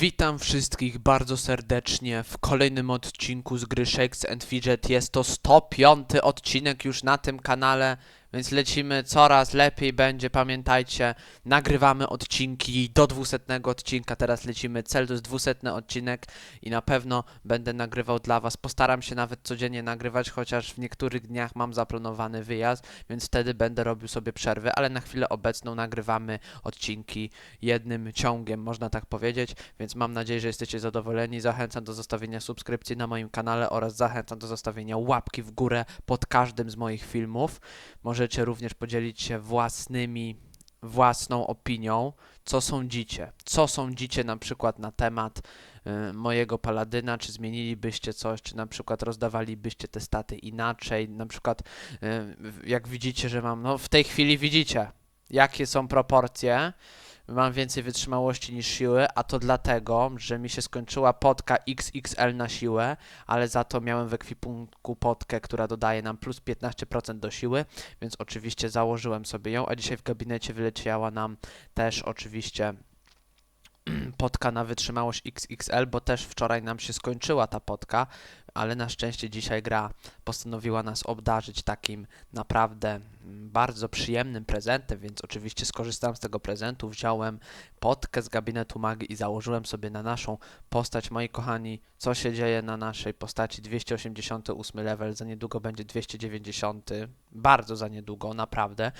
Witam wszystkich bardzo serdecznie w kolejnym odcinku z gry Shakes and Fidget. Jest to 105 odcinek już na tym kanale, więc lecimy coraz lepiej będzie. Pamiętajcie, nagrywamy odcinki do 200 odcinka. Teraz lecimy, cel to jest 200 odcinek i na pewno będę nagrywał dla Was. Postaram się nawet codziennie nagrywać, chociaż w niektórych dniach mam zaplanowany wyjazd, więc wtedy będę robił sobie przerwy, ale na chwilę obecną nagrywamy odcinki jednym ciągiem, można tak powiedzieć, więc mam nadzieję, że jesteście zadowoleni. Zachęcam do zostawienia subskrypcji na moim kanale oraz zachęcam do zostawienia łapki w górę pod każdym z moich filmów. Możecie również podzielić się własnymi, własną opinią, co sądzicie. Co sądzicie na przykład na temat y, mojego paladyna, czy zmienilibyście coś, czy na przykład rozdawalibyście te staty inaczej, na przykład y, jak widzicie, że mam, no w tej chwili widzicie, jakie są proporcje, mam więcej wytrzymałości niż siły, a to dlatego, że mi się skończyła potka XXL na siłę, ale za to miałem w ekwipunku potkę, która dodaje nam plus 15% do siły, więc oczywiście założyłem sobie ją, a dzisiaj w gabinecie wyleciała nam też oczywiście potka na wytrzymałość XXL, bo też wczoraj nam się skończyła ta potka, ale na szczęście dzisiaj gra postanowiła nas obdarzyć takim naprawdę mm, bardzo przyjemnym prezentem, więc oczywiście skorzystałem z tego prezentu, wziąłem potkę z gabinetu magii i założyłem sobie na naszą postać. Moi kochani, co się dzieje na naszej postaci? 288 level, za niedługo będzie 290, bardzo za niedługo, naprawdę.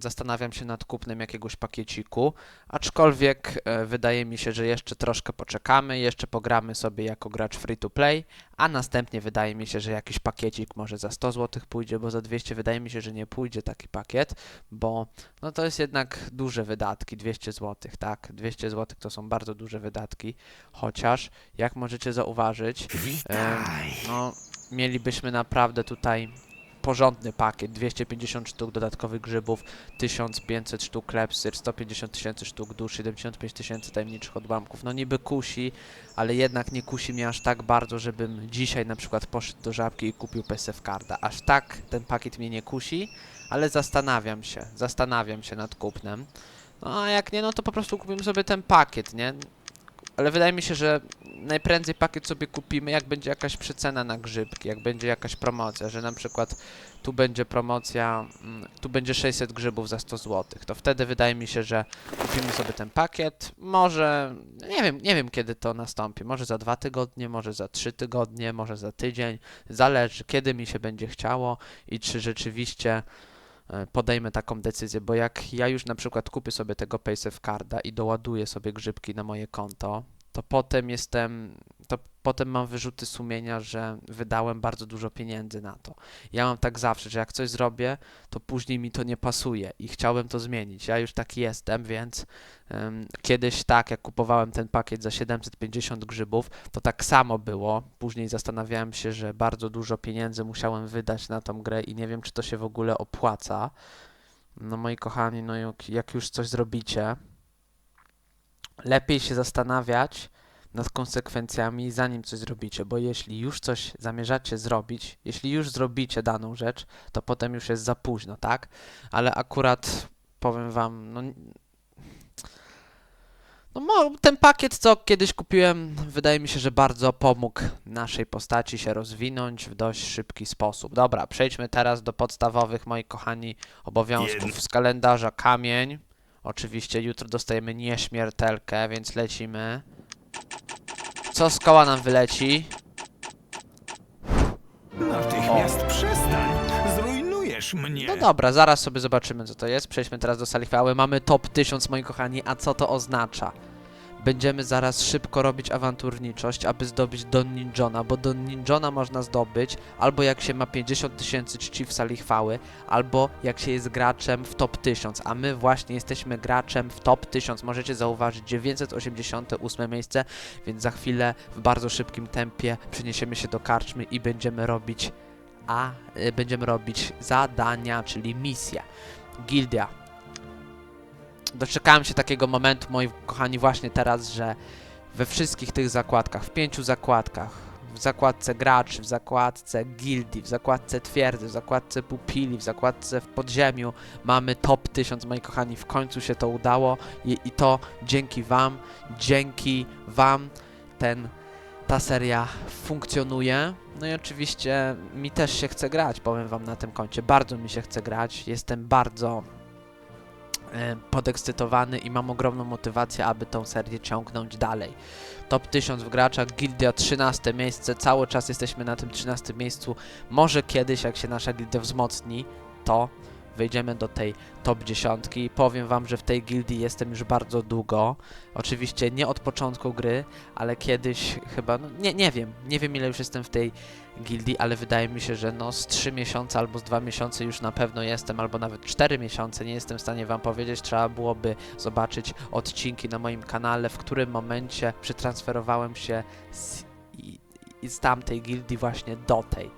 Zastanawiam się nad kupnem jakiegoś pakieciku, aczkolwiek e, wydaje mi się, że jeszcze troszkę poczekamy, jeszcze pogramy sobie jako gracz free to play, a następnie wydaje mi się, że jakiś pakiecik może za 100 zł pójdzie, bo za 200 wydaje mi się, że nie pójdzie taki pakiet, bo no to jest jednak duże wydatki, 200 zł, tak? 200 zł to są bardzo duże wydatki, chociaż jak możecie zauważyć, em, no mielibyśmy naprawdę tutaj porządny pakiet, 250 sztuk dodatkowych grzybów, 1500 sztuk klepsyr, 150 tysięcy sztuk dusz, 75 tysięcy tajemniczych odłamków. No niby kusi, ale jednak nie kusi mnie aż tak bardzo, żebym dzisiaj na przykład poszedł do żabki i kupił PSF Carda. Aż tak ten pakiet mnie nie kusi, ale zastanawiam się, zastanawiam się nad kupnem. No a jak nie, no to po prostu kupimy sobie ten pakiet, nie? Ale wydaje mi się, że najprędzej pakiet sobie kupimy, jak będzie jakaś przecena na grzybki, jak będzie jakaś promocja, że na przykład tu będzie promocja, mm, tu będzie 600 grzybów za 100 zł. To wtedy wydaje mi się, że kupimy sobie ten pakiet. Może, nie wiem, nie wiem kiedy to nastąpi. Może za dwa tygodnie, może za trzy tygodnie, może za tydzień. Zależy, kiedy mi się będzie chciało i czy rzeczywiście podejmę taką decyzję, bo jak ja już na przykład kupię sobie tego PaySafe Carda i doładuję sobie grzybki na moje konto, to potem jestem, to potem mam wyrzuty sumienia, że wydałem bardzo dużo pieniędzy na to. Ja mam tak zawsze, że jak coś zrobię, to później mi to nie pasuje i chciałbym to zmienić. Ja już taki jestem, więc em, kiedyś tak, jak kupowałem ten pakiet za 750 grzybów, to tak samo było. Później zastanawiałem się, że bardzo dużo pieniędzy musiałem wydać na tą grę i nie wiem, czy to się w ogóle opłaca. No moi kochani, no jak, jak już coś zrobicie, lepiej się zastanawiać nad konsekwencjami, zanim coś zrobicie, bo jeśli już coś zamierzacie zrobić, jeśli już zrobicie daną rzecz, to potem już jest za późno, tak? Ale akurat powiem wam, no, no ten pakiet, co kiedyś kupiłem, wydaje mi się, że bardzo pomógł naszej postaci się rozwinąć w dość szybki sposób. Dobra, przejdźmy teraz do podstawowych, moi kochani, obowiązków z kalendarza kamień. Oczywiście jutro dostajemy nieśmiertelkę, więc lecimy. Co z koła nam wyleci? Natychmiast przestań! Zrujnujesz mnie! No dobra, zaraz sobie zobaczymy co to jest. Przejdźmy teraz do sali chwały. Mamy top 1000, moi kochani, a co to oznacza? Będziemy zaraz szybko robić awanturniczość, aby zdobyć Don Ninjona, bo Don Ninjona można zdobyć albo jak się ma 50 tysięcy czci w sali chwały, albo jak się jest graczem w top 1000, a my właśnie jesteśmy graczem w top 1000. Możecie zauważyć 988 miejsce, więc za chwilę w bardzo szybkim tempie przeniesiemy się do karczmy i będziemy robić a y, będziemy robić zadania, czyli misje. Gildia. Doczekałem się takiego momentu, moi kochani, właśnie teraz, że we wszystkich tych zakładkach, w pięciu zakładkach, w zakładce graczy, w zakładce gildii, w zakładce twierdzy, w zakładce pupili, w zakładce w podziemiu mamy top 1000, moi kochani, w końcu się to udało i, i to dzięki wam, dzięki wam ten ta seria funkcjonuje. No i oczywiście mi też się chce grać, powiem wam na tym koncie. Bardzo mi się chce grać. Jestem bardzo podekscytowany i mam ogromną motywację, aby tą serię ciągnąć dalej. Top 1000 w graczach, Gildia 13 miejsce, cały czas jesteśmy na tym 13 miejscu. Może kiedyś, jak się nasza gildia wzmocni, to wejdziemy do tej top 10. Powiem wam, że w tej gildii jestem już bardzo długo. Oczywiście nie od początku gry, ale kiedyś chyba, no nie, nie wiem, nie wiem ile już jestem w tej gildii, ale wydaje mi się, że no z 3 miesiące albo z 2 miesiące już na pewno jestem, albo nawet 4 miesiące, nie jestem w stanie wam powiedzieć, trzeba byłoby zobaczyć odcinki na moim kanale, w którym momencie przetransferowałem się z, z tamtej gildii właśnie do tej.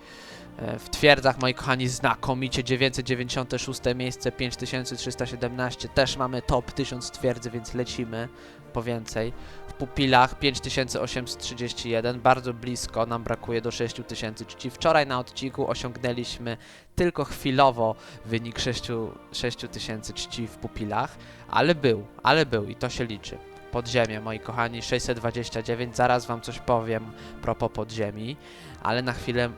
E, W twierdzach, moi kochani, znakomicie 996 miejsce, 5317, też mamy top 1000 twierdzy, więc lecimy po więcej. W pupilach 5831, bardzo blisko, nam brakuje do 6000 czci. Wczoraj na odcinku osiągnęliśmy tylko chwilowo wynik 6 6000 czci w pupilach, ale był, ale był i to się liczy. Podziemie, moi kochani, 629, zaraz wam coś powiem propos podziemi, ale na chwilę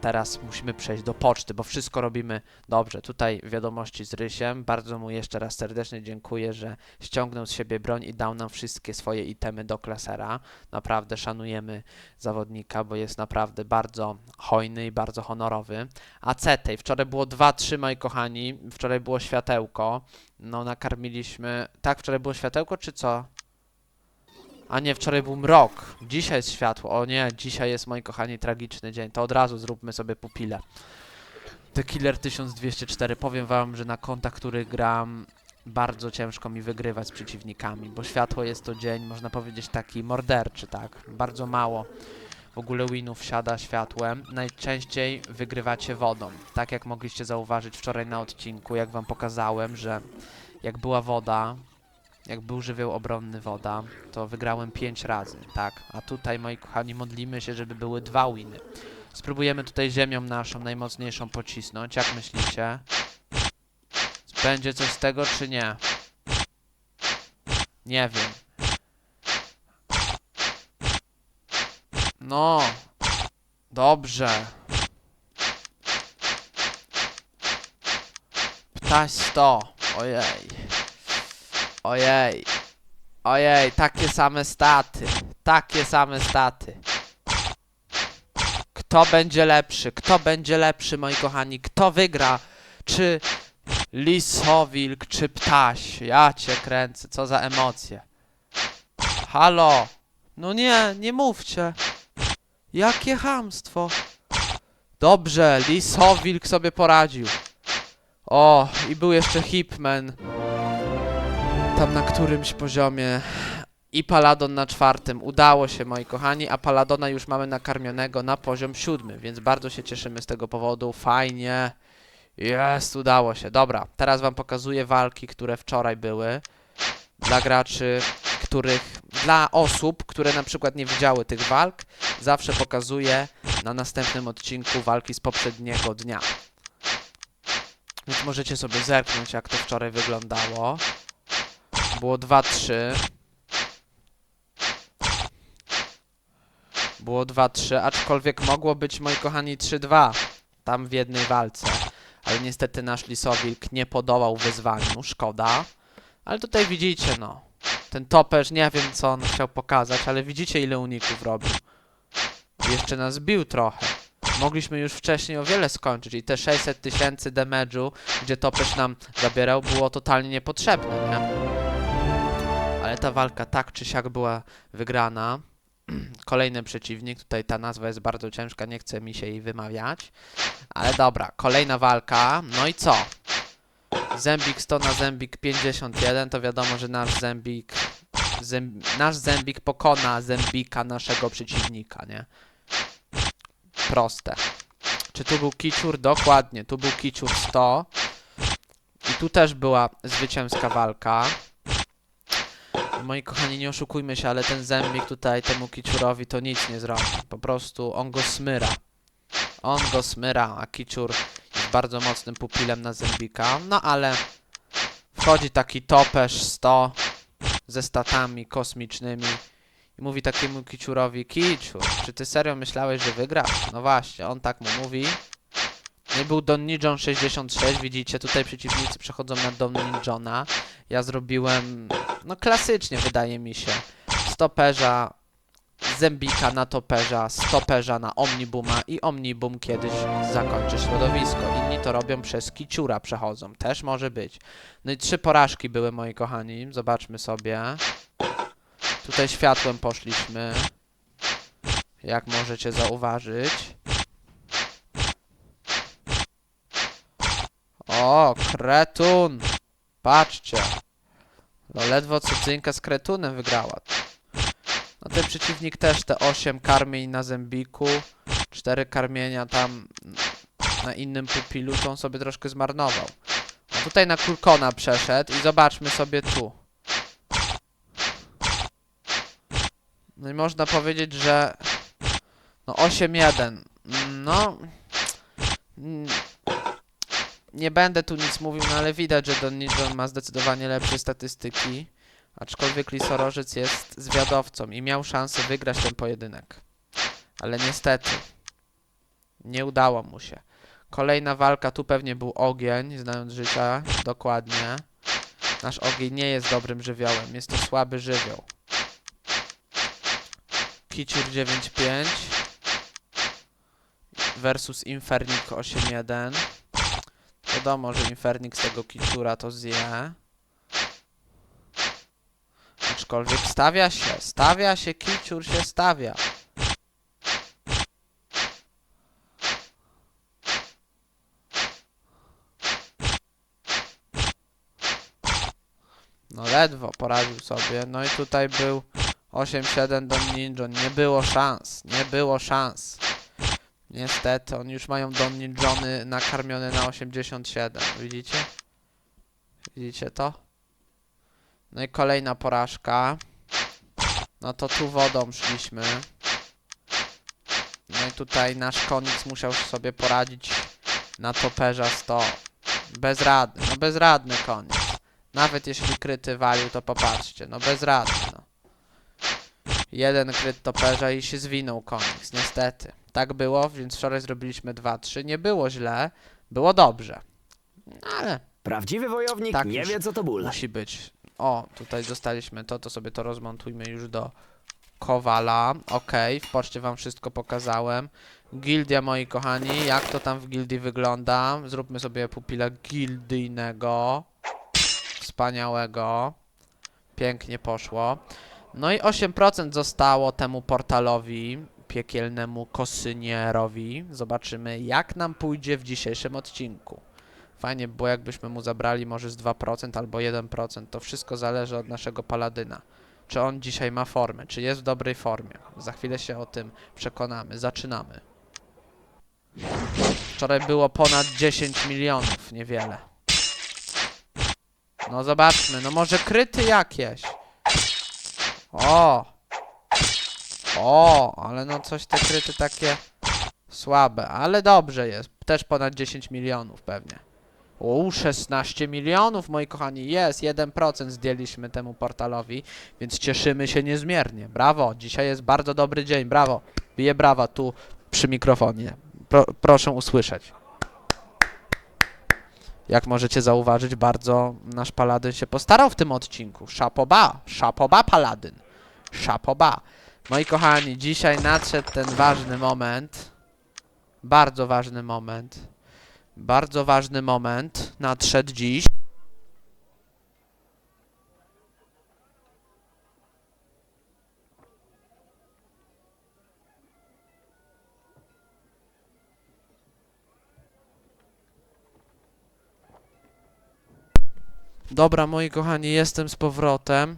teraz musimy przejść do poczty, bo wszystko robimy dobrze. Tutaj wiadomości z Rysiem. Bardzo mu jeszcze raz serdecznie dziękuję, że ściągnął z siebie broń i dał nam wszystkie swoje itemy do klasera. Naprawdę szanujemy zawodnika, bo jest naprawdę bardzo hojny i bardzo honorowy. A Cetej, wczoraj było 2-3, moi kochani. Wczoraj było światełko. No, nakarmiliśmy. Tak, wczoraj było światełko, czy co? A nie, wczoraj był mrok. Dzisiaj jest światło. O nie, dzisiaj jest, moi kochani, tragiczny dzień. To od razu zróbmy sobie pupilę. The Killer 1204. Powiem wam, że na kontach, który gram, bardzo ciężko mi wygrywać z przeciwnikami, bo światło jest to dzień, można powiedzieć, taki morderczy, tak? Bardzo mało w ogóle winów siada światłem. Najczęściej wygrywacie wodą. Tak jak mogliście zauważyć wczoraj na odcinku, jak wam pokazałem, że jak była woda, jak był żywioł obronny woda, to wygrałem 5 razy, tak? A tutaj, moi kochani, modlimy się, żeby były dwa winy. Spróbujemy tutaj ziemią naszą najmocniejszą pocisnąć, jak myślicie? Będzie coś z tego, czy nie? Nie wiem. No. Dobrze. Ptaś 100. Ojej. Ojej. Ojej, takie same staty. Takie same staty. Kto będzie lepszy? Kto będzie lepszy, moi kochani? Kto wygra? Czy lisowilk, czy ptaś? Ja cię kręcę, co za emocje. Halo? No nie, nie mówcie. Jakie chamstwo. Dobrze, lisowilk sobie poradził. O, i był jeszcze Hipman tam na którymś poziomie i Paladon na czwartym. Udało się, moi kochani, a Paladona już mamy nakarmionego na poziom siódmy, więc bardzo się cieszymy z tego powodu. Fajnie. Jest, udało się. Dobra, teraz wam pokazuję walki, które wczoraj były. Dla graczy, których... Dla osób, które na przykład nie widziały tych walk, zawsze pokazuję na następnym odcinku walki z poprzedniego dnia. Więc możecie sobie zerknąć, jak to wczoraj wyglądało. Było 2-3. Było 2-3, aczkolwiek mogło być, moi kochani, 3-2 tam w jednej walce. Ale niestety nasz Lisowilk nie podołał wyzwaniu, szkoda. Ale tutaj widzicie, no. Ten toperz, nie wiem co on chciał pokazać, ale widzicie ile uników robił. Jeszcze nas bił trochę. Mogliśmy już wcześniej o wiele skończyć i te 600 tysięcy damage'u, gdzie toperz nam zabierał, było totalnie niepotrzebne, nie? Ale ta walka tak czy siak była wygrana. Kolejny przeciwnik, tutaj ta nazwa jest bardzo ciężka, nie chce mi się jej wymawiać. Ale dobra, kolejna walka. No i co? Zembik 100 na Zembik 51, to wiadomo, że nasz Zembik... Zem, nasz Zembik pokona Zembika, naszego przeciwnika, nie? Proste. Czy tu był Kiciur? Dokładnie, tu był Kiciur 100. I tu też była zwycięska walka. Moi kochani, nie oszukujmy się, ale ten zębik tutaj temu kiciurowi to nic nie zrobi. Po prostu on go smyra. On go smyra, a kiciur jest bardzo mocnym pupilem na zębika. No ale wchodzi taki topesz 100 ze statami kosmicznymi i mówi takiemu kiciurowi, kiciur, czy ty serio myślałeś, że wygrasz? No właśnie, on tak mu mówi. Nie był Don Nijon 66, widzicie, tutaj przeciwnicy przechodzą na Don Nijona. Ja zrobiłem, no klasycznie wydaje mi się, stoperza Zębika na toperza, stoperza na Omnibuma i Omnibum kiedyś zakończy środowisko. Inni to robią przez kiciura przechodzą, też może być. No i trzy porażki były, moi kochani, zobaczmy sobie. Tutaj światłem poszliśmy, jak możecie zauważyć. O, kretun! Patrzcie. No ledwo co cynka z kretunem wygrała. No ten przeciwnik też te 8 karmień na zębiku, 4 karmienia tam na innym pupilu, to on sobie troszkę zmarnował. A tutaj na Kulkona przeszedł i zobaczmy sobie tu. No i można powiedzieć, że no 8-1. No nie będę tu nic mówił, no ale widać, że Don Nijon ma zdecydowanie lepsze statystyki. Aczkolwiek Lisorożec jest zwiadowcą i miał szansę wygrać ten pojedynek. Ale niestety nie udało mu się. Kolejna walka, tu pewnie był ogień, znając życia dokładnie. Nasz ogień nie jest dobrym żywiołem, jest to słaby żywioł. Kiciur 9-5 versus Infernik 8-1. Wiadomo, że Infernik z tego Kiciura to zje. Aczkolwiek stawia się, stawia się, kiciur się stawia. No ledwo poradził sobie. No i tutaj był 8-7 Don Ninja. Nie było szans, nie było szans. Niestety, oni już mają Don Ninjony nakarmione na 87. Widzicie? Widzicie to? No i kolejna porażka. No to tu wodą szliśmy. No i tutaj nasz koniec musiał sobie poradzić na toperza 100. Bezradny, no bezradny koniec. Nawet jeśli kryty walił, to popatrzcie, no bezradny. Jeden kryt toperza i się zwinął koniec, niestety. Tak było, więc wczoraj zrobiliśmy 2-3. Nie było źle, było dobrze. Ale Prawdziwy wojownik Tak nie już wie, co to ból. Musi być. O, tutaj dostaliśmy to, to sobie to rozmontujmy już do Kowala. Okej, w poczcie wam wszystko pokazałem. Gildia, moi kochani, jak to tam w gildii wygląda? Zróbmy sobie pupila gildyjnego. Wspaniałego. Pięknie poszło. No i 8% zostało temu portalowi, piekielnemu kosynierowi. Zobaczymy, jak nam pójdzie w dzisiejszym odcinku. Fajnie było, jakbyśmy mu zabrali może z 2% albo 1%. To wszystko zależy od naszego paladyna. Czy on dzisiaj ma formę, czy jest w dobrej formie. Za chwilę się o tym przekonamy. Zaczynamy. Wczoraj było ponad 10 milionów, niewiele. No zobaczmy, no może kryty jakieś. O! O, ale no coś te kryty takie słabe, ale dobrze jest. Też ponad 10 milionów pewnie. O, 16 milionów, moi kochani, jest, 1% zdjęliśmy temu portalowi, więc cieszymy się niezmiernie. Brawo, dzisiaj jest bardzo dobry dzień, brawo. Bije brawa tu przy mikrofonie. Pro, proszę usłyszeć. Jak możecie zauważyć, bardzo nasz paladyn się postarał w tym odcinku. Szapoba, szapoba paladyn. Szapoba. Moi kochani, dzisiaj nadszedł ten ważny moment. Bardzo ważny moment. Bardzo ważny moment nadszedł dziś. Dobra, moi kochani, jestem z powrotem.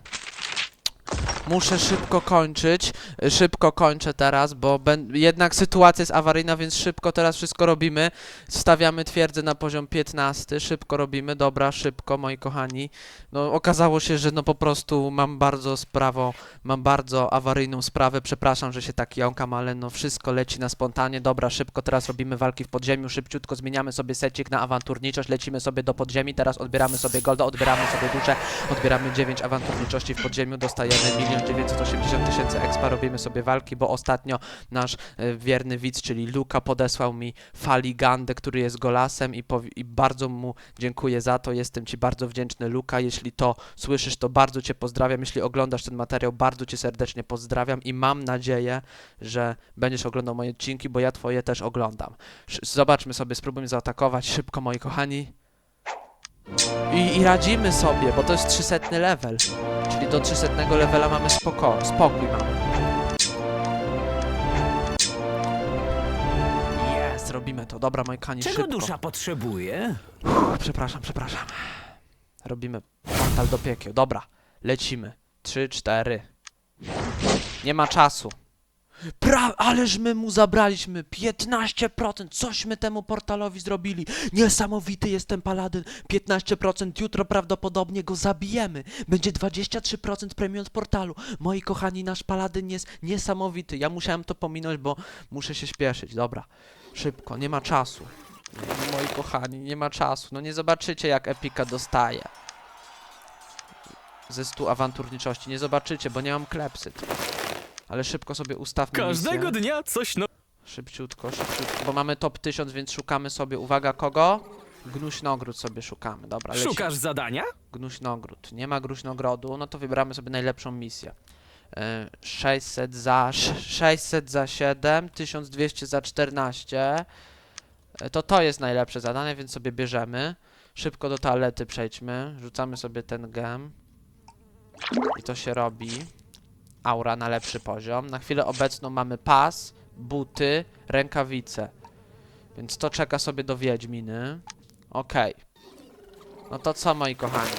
Muszę szybko kończyć. Szybko kończę teraz, bo ben... jednak sytuacja jest awaryjna, więc szybko teraz wszystko robimy. Stawiamy twierdzę na poziom 15. Szybko robimy, dobra, szybko, moi kochani. No okazało się, że no po prostu mam bardzo sprawą, mam bardzo awaryjną sprawę. Przepraszam, że się tak jąkam, ale no wszystko leci na spontanie. Dobra, szybko teraz robimy walki w podziemiu, szybciutko zmieniamy sobie secik na awanturniczość, lecimy sobie do podziemi, teraz odbieramy sobie golda, odbieramy sobie duszę, odbieramy 9 awanturniczości w podziemiu, dostajemy 1 980 tysięcy expa, robimy sobie walki, bo ostatnio nasz e, wierny widz, czyli Luka, podesłał mi Faligandę, który jest golasem i, i bardzo mu dziękuję za to, jestem Ci bardzo wdzięczny Luka, jeśli to słyszysz, to bardzo Cię pozdrawiam, jeśli oglądasz ten materiał, bardzo Cię serdecznie pozdrawiam i mam nadzieję, że będziesz oglądał moje odcinki, bo ja Twoje też oglądam. Zobaczmy sobie, spróbujmy zaatakować szybko, moi kochani. I, I radzimy sobie, bo to jest 300 level. Czyli do 300 levela mamy spoko, spokój mamy. Dobra, kochani, Czego szybko. dusza potrzebuje? Uff, przepraszam, przepraszam. Robimy portal do piekieł. Dobra, lecimy. Trzy, cztery. Nie ma czasu. Pra, ależ my mu zabraliśmy 15%. Cośmy temu portalowi zrobili. Niesamowity jest ten paladyn. 15% jutro prawdopodobnie go zabijemy. Będzie 23% premium od portalu. Moi kochani, nasz paladyn jest niesamowity. Ja musiałem to pominąć, bo muszę się śpieszyć. Dobra, szybko, nie ma czasu. Nie, moi kochani, nie ma czasu. No nie zobaczycie, jak Epika dostaje. Ze 100 awanturniczości. Nie zobaczycie, bo nie mam klepsyt. Ale szybko sobie ustawmy Każdego misję. dnia coś no... Szybciutko, szybciutko, bo mamy top 1000, więc szukamy sobie, uwaga, kogo? Gnuśnogród sobie szukamy, dobra, lecimy. Szukasz zadania? Gnuśnogród. Nie ma Gnuśnogrodu, no to wybieramy sobie najlepszą misję. E, 600 za... sz- 600 za 7, 1200 za 14. E, To to jest najlepsze zadanie, więc sobie bierzemy. Szybko do toalety przejdźmy. Rzucamy sobie ten gem. I to się robi. Aura na lepszy poziom. Na chwilę obecną mamy pas, buty, rękawice. Więc to czeka sobie do Wiedźminy. Okej. No to co, moi kochani?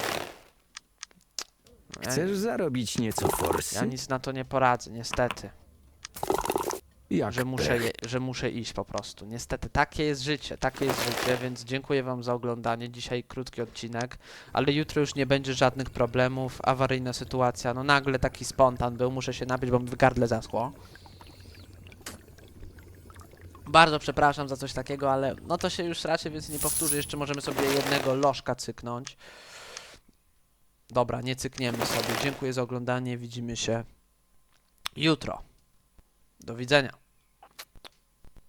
Chcesz zarobić nieco forsy? ja nic na to nie poradzę, niestety. Jak Że muszę, pech. je, że muszę iść po prostu. Niestety, takie jest życie, takie jest życie, więc dziękuję wam za oglądanie. Dzisiaj krótki odcinek, ale jutro już nie będzie żadnych problemów. Awaryjna sytuacja, no nagle taki spontan był, muszę się napić, bo mi w gardle zaschło. Bardzo przepraszam za coś takiego, ale no to się już raczej więc nie powtórzy. Jeszcze możemy sobie jednego lożka cyknąć. Dobra, nie cykniemy sobie. Dziękuję za oglądanie. Widzimy się jutro. Do widzenia.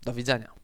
Do widzenia.